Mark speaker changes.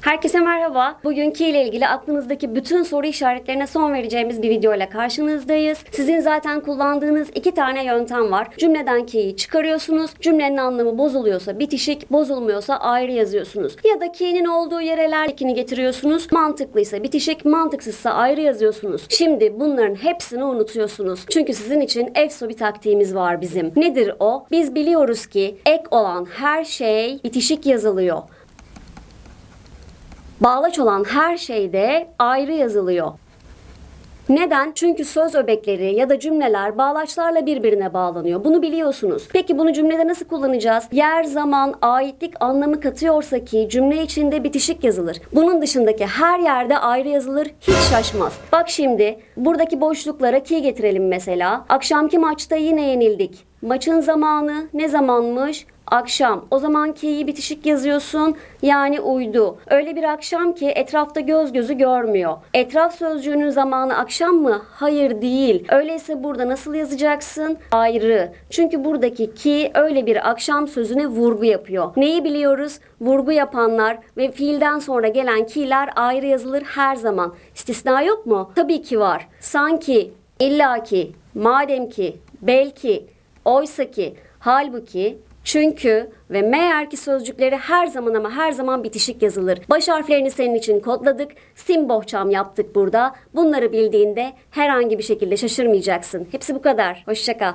Speaker 1: Herkese merhaba. Bugünkü ile ilgili aklınızdaki bütün soru işaretlerine son vereceğimiz bir video ile karşınızdayız. Sizin zaten kullandığınız iki tane yöntem var. Cümleden ki'yi çıkarıyorsunuz. Cümlenin anlamı bozuluyorsa bitişik, bozulmuyorsa ayrı yazıyorsunuz. Ya da ki'nin olduğu yere ler ekini getiriyorsunuz. Mantıklıysa bitişik, mantıksızsa ayrı yazıyorsunuz. Şimdi bunların hepsini unutuyorsunuz. Çünkü sizin için EFSO bir taktiğimiz var bizim. Nedir o? Biz biliyoruz ki ek olan her şey bitişik yazılıyor. Bağlaç olan her şeyde ayrı yazılıyor. Neden? Çünkü söz öbekleri ya da cümleler bağlaçlarla birbirine bağlanıyor. Bunu biliyorsunuz. Peki bunu cümlede nasıl kullanacağız? Yer, zaman, aitlik anlamı katıyorsa ki cümle içinde bitişik yazılır. Bunun dışındaki her yerde ayrı yazılır. Hiç şaşmaz. Bak şimdi buradaki boşluklara ki getirelim mesela. Akşamki maçta yine yenildik. Maçın zamanı ne zamanmış? Akşam. O zaman ki'yi bitişik yazıyorsun. Yani uydu. Öyle bir akşam ki etrafta göz gözü görmüyor. Etraf sözcüğünün zamanı akşam mı? Hayır değil. Öyleyse burada nasıl yazacaksın? Ayrı. Çünkü buradaki ki öyle bir akşam sözüne vurgu yapıyor. Neyi biliyoruz? Vurgu yapanlar ve fiilden sonra gelen ki'ler ayrı yazılır her zaman. İstisna yok mu? Tabii ki var. Sanki, illaki, madem ki, belki, oysa ki, halbuki, çünkü ve meğer ki sözcükleri her zaman ama her zaman bitişik yazılır. Baş harflerini senin için kodladık. Sim bohçam yaptık burada. Bunları bildiğinde herhangi bir şekilde şaşırmayacaksın. Hepsi bu kadar. Hoşça kal.